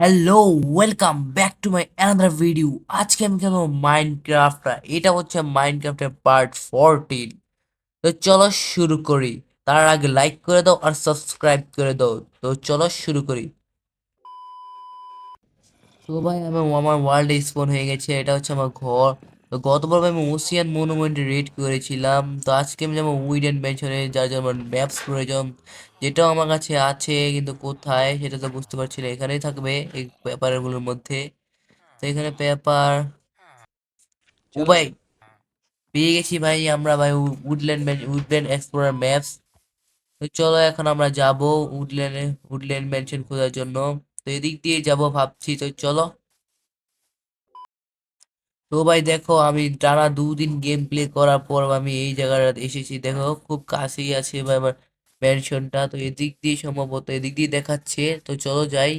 Hello welcome back to my another video আজকে আমি খেলব মাইনক্রাফ্টটা এটা হচ্ছে মাইনক্রাফ্টের পার্ট ফোরটিন তো চলো শুরু করি। তার আগে লাইক করে দাও আর সাবস্ক্রাইব করে দাও। তো চলো শুরু করি। তো ভাই আমি আমার ওয়ার্ল্ডে স্পন হয়ে গেছে। এটা হচ্ছে আমার ঘর। তো গতবার আমি ওসিয়ান মনুমেন্টে রেড করেছিলাম। তো আজকে আমি যেমন যাব উইডেন মেনশনে যার আমার ম্যাপস প্রয়োজন। যেটাও আমার কাছে আছে, কিন্তু কোথায় সেটা তো বুঝতে পারছি না। এখানেই থাকবে এই পেপারগুলোর মধ্যে। তো এখানে পেপার। ও ভাই, পেয়ে গেছি ভাই আমরা ভাই উডল্যান্ড উডল্যান্ড এক্সপ্লোরার ম্যাপস তো চলো এখন আমরা যাব উডল্যান্ডে উডল্যান্ড ম্যানশন খোঁজার জন্য। তো এদিক দিয়ে যাব ভাবছি, তো চলো। তো ভাই দেখো, আমি টানা দুদিন গেম প্লে করার পর আমি এই জায়গাটা এসেছি। দেখো, খুব কাছেই আছে ভাই আমার ম্যানশনটা তো এদিক দিয়ে সম্ভবত, এদিক দিয়ে দেখাচ্ছে। তো চলো যাই,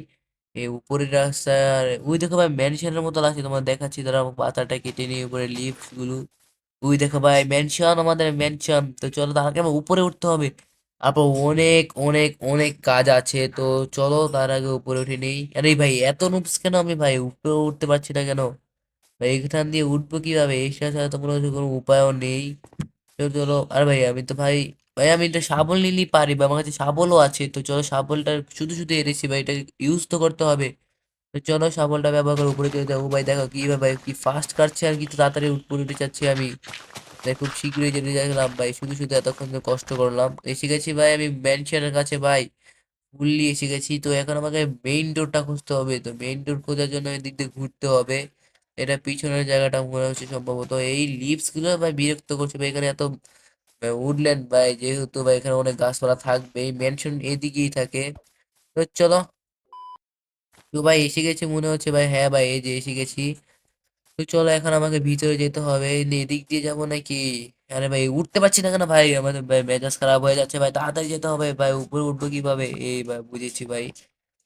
এই উপরের রাস্তার ওই দেখো ভাই ম্যানশনের মতো লাগছে। তোমার দেখাচ্ছি তারা পাতাটা কেটে নিয়ে উপরে লিফটগুলো। ওই দেখো ভাই ম্যানশন আমাদের ম্যানশন তো চলো আগে আমার উপরে উঠতে হবে। তারপর অনেক অনেক অনেক কাজ আছে। তো চলো তার আগে উপরে উঠে নেই। আরে ভাই, এত নুবস কেন আমি ভাই? উপরে উঠতে পারছি না কেন? এখান দিয়ে উঠবো কীভাবে? এসা ছাড়া তো হচ্ছে কোনো উপায়ও নেই। চলো, আর ভাই, আমি তো ভাই ভাই, আমি তো শাবল নিলেই পারি বা আমার কাছে শাবলও আছে। তো চলো, শাবলটা শুধু শুধু এনেছি ভাই, এটা ইউজ তো করতে হবে। তো চলো, শাবলটা ব্যবহার করে উপরে চলে যাব। ভাই, দেখো কি ভাই কি ফাস্ট কাটছে আর কি, তো তাড়াতাড়ি উপরে উঠে যাচ্ছি আমি। তাই খুব শীঘ্রই যেতে চাইলাম ভাই, শুধু শুধু এতক্ষণ কষ্ট করলাম। এসে গেছি ভাই, আমি ম্যানশনের কাছে ভাই ফুললি এসে গেছি। তো এখন আমাকে মেইন ডোরটা খুঁজতে হবে। তো মেইন ডোর খোঁজার জন্য এদিক দিয়ে ঘুরতে হবে। এটা পিছনের জায়গাটা মনে হচ্ছে সম্ভবত। এই লিভসগুলো ভাই বিরক্ত করছে ভাই, এখানে এত উডল্যান্ড ভাই, যেহেতু ভাই এখানে অনেক গাছপালা থাকবে, এই মেনশন এদিকেই থাকে। তো চলো, তো ভাই এসে গেছে মনে হচ্ছে ভাই হ্যাঁ ভাই, এই যে এসে গেছি। তো চলো এখন আমাকে ভিতরে যেতে হবে এদিক দিয়ে যাব নাকি? আরে ভাই, উঠতে পারছি না কেন ভাই? আমাদের ভাই মেজাজ খারাপ হয়ে যাচ্ছে ভাই, তাড়াতাড়ি যেতে হবে ভাই, উপরে উঠবো কীভাবে? এই ভাই, বুঝেছি ভাই।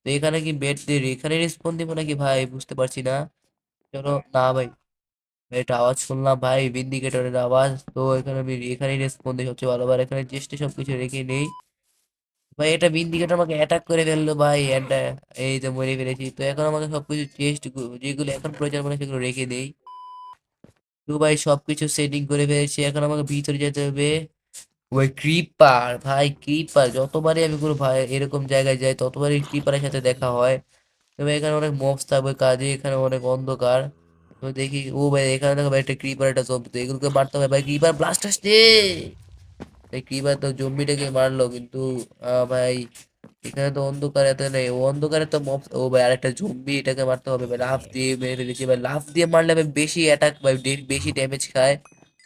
তো এখানে কি বেড দিয়ে এখানে রেসপন্স দিব নাকি ভাই? বুঝতে পারছি না। চলো না ভাই। এটা আওয়াজ শুনলাম ভাই ভিন্ডিকেটরের আওয়াজ। তো এখানে আমি এখানেই রেসপন্স দিই সবচেয়ে ভালো। এখানে চেষ্টা সবকিছু রেখে নেই। ভাই, এটা ভিন্ডিকেটর আমাকে অ্যাটাক করে ফেলল ভাই এটা এই তো মরে ফেলেছি। তো এখন আমাকে সবকিছু চেস্ট যেগুলো এখন প্রয়োজন মানে সেগুলো রেখে দেই। তো ভাই, সবকিছু সেটিং করে ফেলেছি। এখন আমাকে ভিতরে যেতে হবে। ওই ক্রিপার ভাই ক্রিপার যতবারই আমি কোনো ভাই এরকম জায়গায় যাই, ততবারই ক্রিপারের সাথে দেখা হয়। তবে এখানে অনেক মবস থাকবে, কাজে এখানে অনেক অন্ধকার। দেখি, ও ভাই এখানে দেখো ভাই একটা ক্রিপার একটা জম্বি তো এগুলোকে মারতে হবে। ভাই ক্রিপার ব্লাস্ট আসছে! ভাই ক্রিপার তো জম্বিটাকে মারলো কিন্তু ভাই এখানে তো অন্ধকার এত নেই। অন্ধকারে তো মব ও ভাই আরেকটা জম্বি এটাকে মারতে হবে। ভাই লাফ দিয়ে মেরে ফেলেছি ভাই লাফ দিয়ে মারলে ভাই বেশি অ্যাটাক ভাই বেশি ড্যামেজ খায়।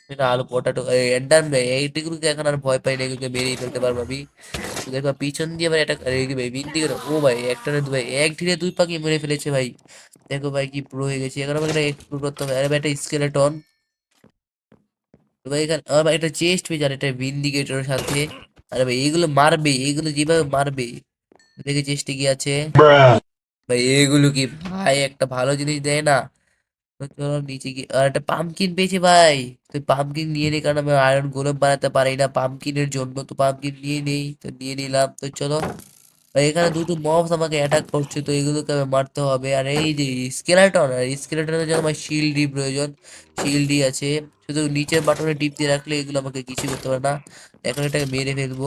এটা আলু পটাটো এন্ডার এইগুলোকে এখন আর ভয় পাই না এগুলোকে মেরেই ফেলতে পারব আমি। দেখো পিছন দিয়ে ভাই এটা ভাই বিন দিকে ও ভাই একটা না দু ভাই এক ঢিলে দুই পাখি মেরে ফেলেছে ভাই। দেখো ভাই কি প্রো হয়ে গেছে। এখন আমাকে এক্সপ্লোর করতে হবে। আরে ভাই একটা স্কেলেটন ভাই এখানে আমার একটা চেস্ট পেয়ে আর একটা ভিন্ডিকেটরের সাথে। আরে ভাই এগুলো মারবে এগুলো যেভাবে মারবে। দেখে চেস্টে কি আছে? ভাই এগুলো কি ভাই একটা ভালো জিনিস দেয় না? চলো নিচে গিয়ে, আর একটা পামকিন পেয়েছি ভাই। তো পামকিন নিয়ে নিই কারণ আমি আয়রন গোলম বানাতে পারি না। পামকিনের জন্য তো পামকিন নিয়ে নেই, তো নিয়ে নিলাম। তো চলো এখানে দুটো মবস আমাকে অ্যাটাক করছে, তো এগুলোকে আমি মারতে হবে। আর এই যে স্কেলেটন আর স্কেলেটনের জন্য আমার শিল্ডই প্রয়োজন। শিল্ডই আছে। শুধু নিচের বাটনে টিপ দিয়ে রাখলে এগুলো আমাকে কিছু করতে পারে না। এখন এটাকে মেরে ফেলব।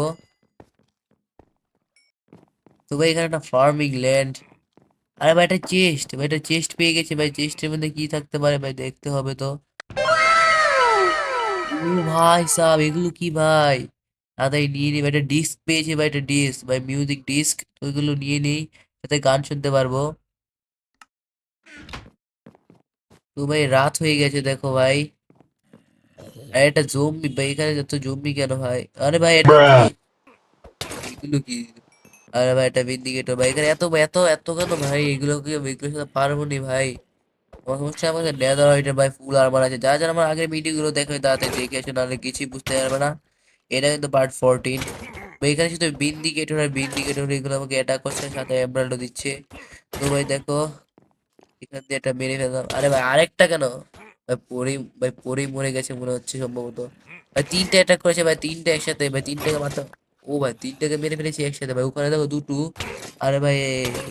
তো ভাই এখানে একটা ফার্মিং ল্যান্ড আরে ভাই একটা চেস্ট ভাই একটা চেস্ট পেয়ে গেছে ভাই চেস্টের মধ্যে কি থাকতে পারে ভাই দেখতে হবে তো। ভাই সাব এগুলো কি ভাই? তাড়াতাড়ি নিয়ে নিই ভাই একটা ডিস্ক পেয়েছে ভাই একটা ডিস্ক ভাই মিউজিক ডিস্ক ওইগুলো নিয়ে নিই যাতে গান শুনতে পারব। তো ভাই রাত হয়ে গেছে দেখো ভাই। আর এটা জম্বি ভাই এখানে যত জম্বি কেন ভাই আরে ভাই এটা? এগুলো কি? আরে ভাই, এটা ভিন্ডিকেটর ভাই। এখানে এত এত এত কেন ভাই? এগুলো কি এগুলোর পারব নি ভাই? সমস্যা আমাকে লেদার এটা ভাই ফুল আর্মার আছে। যারা যারা আমার আগের ভিডিও গুলো দেখে তাড়াতাড়ি দেখে আসে নাহলে কিছুই বুঝতে পারবে না। এটা কিন্তু পার্ট ফোরটিন এখানে শুধু ভিন্ডিকেটর আর ভিন্ডিকেটর এগুলো আমাকে অ্যাটাক করছে, সাথে এমরাল্ডও দিচ্ছে। তো ভাই, দেখো, এখান দিয়ে একটা মেরে ফেললাম। আরে ভাই, আরেকটা কেন? ভাই পরেই ভাই পরেই মরে গেছে মনে হচ্ছে সম্ভবত। ভাই, তিনটা অ্যাটাক করেছে ভাই, তিনটা একসাথে। ভাই, তিনটাকে মাত্র ও ভাই, তিনটাকে মেরে ফেলেছি একসাথে ভাই। ওখানে দেখো দুটো। আরে ভাই,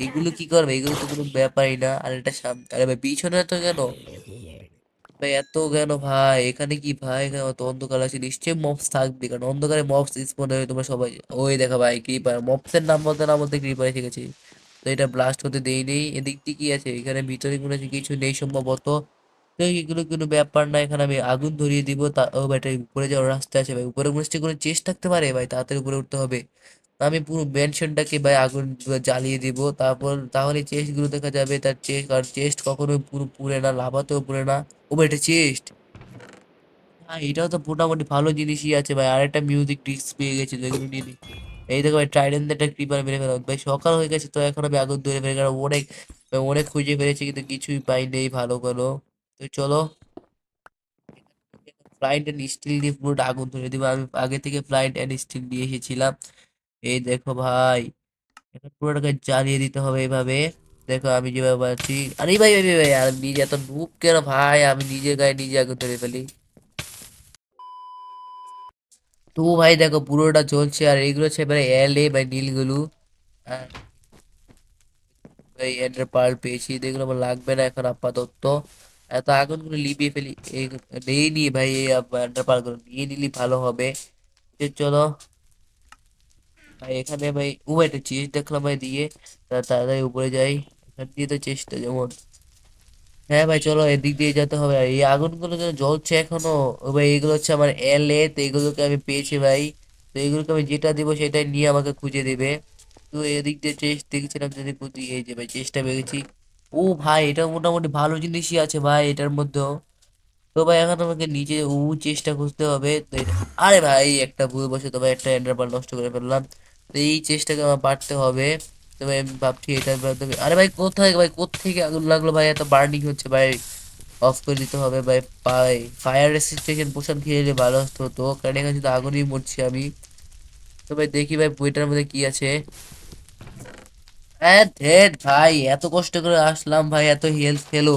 এগুলো কি করবে? এগুলো তো কোনো ব্যাপারই না। আর এটা সামনে আরে ভাই, পিছনে তো কেন? ভাই, এত কেন ভাই? এখানে কি ভাই? এখানে অত অন্ধকার আছে। নিশ্চয়ই মবস থাকবে। কারণ অন্ধকারে মবস স্পন হয় তোমরা সবাই ওই দেখা ভাই ক্রিপার মবসের নাম বলতে না বলতে ক্রিপার গেছে তো এটা ব্লাস্ট হতে দেই নেই এদিক দিয়ে কি আছে? এখানে ভিতরে কোনো কিছু নেই সম্ভবত। এগুলো কোনো ব্যাপার না, এখানে আমি আগুন ধরিয়ে দিব, তা, ও এটা উপরে যাওয়ার রাস্তা আছে, ভাই, উপরে নিশ্চয়ই কোনো চেস্ট থাকতে পারে, ভাই, তাড়াতাড়ি উপরে উঠতে হবে। আমি পুরো ম্যানশনটাকে ভাই, আগুন জ্বালিয়ে দিব, তারপর, তাহলে চেস্টগুলো দেখা যাবে, তার চেস্ট আর চেস্ট কখনোই পুরো পুড়ে না লাভাতেও পুড়ে না। ও ভাই, এটা চেস্ট। হ্যাঁ এটাও তো মোটামুটি ভালো জিনিসই আছে, ভাই আর একটা মিউজিক ডিস্ক পেয়ে গেছি যেগুলো নিয়ে। এই দেখো, ভাই ট্রাইডেন্ট একটা ক্রিপার মেরে ফেলা ভাই, সকাল হয়ে গেছে, তো এখন আমি আগুন ধরে ফেলে কারণ অনেক অনেক খুঁজে ফেলেছি, কিন্তু কিছুই পাই নেই ভালো কোনো। তো চলো। ফ্লাইট অ্যান্ড স্টিল দিয়ে পুরোটা আগুন ধরে দিব আমি আগে থেকে ফ্লাইট অ্যান্ড স্টিল নিয়ে এসেছিলাম। এই দেখো ভাই এখন পুরোটাকে জ্বালিয়ে দিতে হবে এইভাবে দেখো আমি যেভাবে পাচ্ছি আরে ভাই ভাই ভাই আর নিজে এত নুব কেন ভাই? আমি নিজের গায়ে নিজে আগুন ধরে ফেলি। তো ভাই, দেখো পুরোটা চলছে আর এইগুলো হচ্ছে এবারে এল ভাই নীলগুলো। ভাই এন্ডার পেয়েছি। দেখল আমার লাগবে না এখন আপাতত। এত আগুনগুলো লিবিয়ে ফেলি, এই নিয়ে ভাই, এই এন্ডার পার্লগুলো নিয়ে নিলি ভালো হবে। চলো। ভাই, এখানে ভাই ও একটা চেস্ট দেখলাম ভাই দিয়ে তাড়াতাড়ি উপরে যাই। এখান দিয়ে তো চেষ্টা যেমন। হ্যাঁ ভাই, চলো এদিক দিয়ে যেতে হবে। আর এই আগুনগুলো যেন জ্বলছে এখনও ভাই, এগুলো হচ্ছে আমার এল এ তো এগুলোকে আমি পেয়েছি ভাই। তো এগুলোকে আমি যেটা দিব সেটাই নিয়ে আমাকে খুঁজে দেবে। তো এদিক দিয়ে চেষ্টা দেখছিলাম যদি কোথায় এই যে ভাই চেষ্টা পেয়েছি। ও ভাই, এটা মোটামুটি ভালো জিনিসই আছে ভাই এটার মধ্যেও। তো ভাই, এখন আমাকে নিজে উ চেষ্টা করতে হবে। তো আরে ভাই, একটা ভুল বসে তো ভাই, একটা এন্ডারপাল নষ্ট করে ফেললাম। তো এই চেষ্টাকে আমার পারতে হবে। তো ভাই, আমি ভাবছি এটার মাধ্যমে, আরে ভাই, কোথায়, ভাই, কোত্থেকে আগুন লাগল ভাই? এত বার্নিং হচ্ছে ভাই। অফ করে দিতে হবে ভাই পাই ফায়ার রেসিস্টেশন পোশাক খেয়ে নিলে ভালো হতো কারণ এখানে শুধু আগুনই মরছি আমি। তো ভাই, দেখি ভাই, বইটার মধ্যে কি আছে। হ্যাঁ ধেট ভাই। এত কষ্ট করে আসলাম ভাই, এত হেল্প খেলো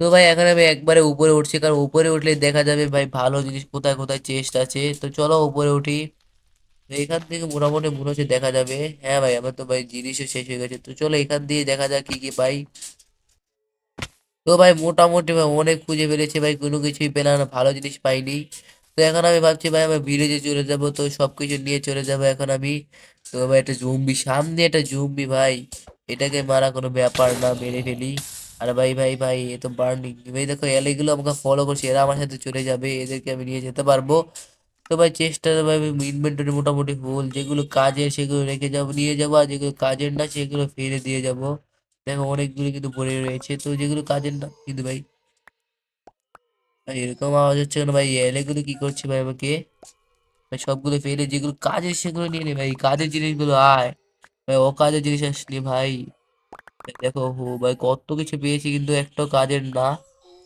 তো ভাই, এখন আমি একবারে উপরে উঠছি, কারণ উপরে উঠলে দেখা যাবে ভাই ভালো জিনিস কোথায় কোথায় চেস্ট আছে। তো চলো উপরে উঠি। তো এখান থেকে মোটামুটি মনে হচ্ছে দেখা যাবে। হ্যাঁ ভাই, আমার তো ভাই জিনিসও শেষ হয়ে গেছে। তো চলো এখান দিয়ে দেখা যাক কি কি পাই। তো ভাই, মোটামুটি ভাই অনেক খুঁজে ফেলেছি ভাই, কোনো কিছুই পেলাম না, ভালো জিনিস পাইনি। তো এখন আমি ভাবছি ভাই আমি ভিলেজে চলে যাব, তো সব কিছু নিয়ে চলে যাব এখন আমি। তো ভাই একটা জুম্বি সামনে একটা জুম্বি ভাই। এটাকে মারা কোনো ব্যাপার না, মেরে ফেলি। আর ভাই ভাই ভাই, এ তো বার্নিং ভাই দেখো এলাইগুলো আমাকে ফলো করছে, এরা আমার সাথে চলে যাবে, এদেরকে আমি নিয়ে যেতে পারব। তো ভাই চেষ্টা ভাই ইনভেন্টরি মোটামুটি ফুল যেগুলো কাজের, সেগুলো রেখে যাব, নিয়ে যাব, আর যেগুলো কাজের না, সেগুলো ফেলে দিয়ে যাব। দেখো, অনেকগুলো কিন্তু পড়ে রয়েছে। তো যেগুলো কাজের না, কিন্তু ভাই এরকম আওয়াজ হচ্ছে কেন ভাই এলেগুলো কি করছে ভাই আমাকে? ভাই, সবগুলো ফেলে যেগুলো কাজের সেগুলো নিয়ে নে ভাই, কাজের জিনিসগুলো আয়। ভাই ও কাজের জিনিস আসলে ভাই। দেখো, হো, ভাই, কত কিছু পেয়েছি কিন্তু একটাও কাজের না।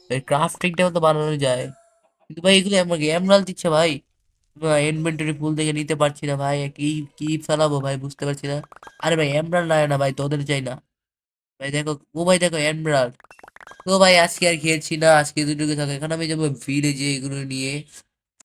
ভাই ক্রাফটিংটাও তো বানানো যায়। কিন্তু ভাই, এগুলো আমাকে এমরাল দিচ্ছে ভাই। ইনভেন্টরি ফুল দেখে নিতে পারছি না ভাই, কি কি ফেলাবো ভাই, বুঝতে পারছি না। আরে ভাই এমরাল লাগে না ভাই, তোদের চাই না। ভাই, দেখো, ও ভাই, দেখো এমরাল তো ভাই আজকে আর খেলছি না, আজকে দুটোকে থাকো। এখন আমি যাব ভিলেজে এগুলো নিয়ে।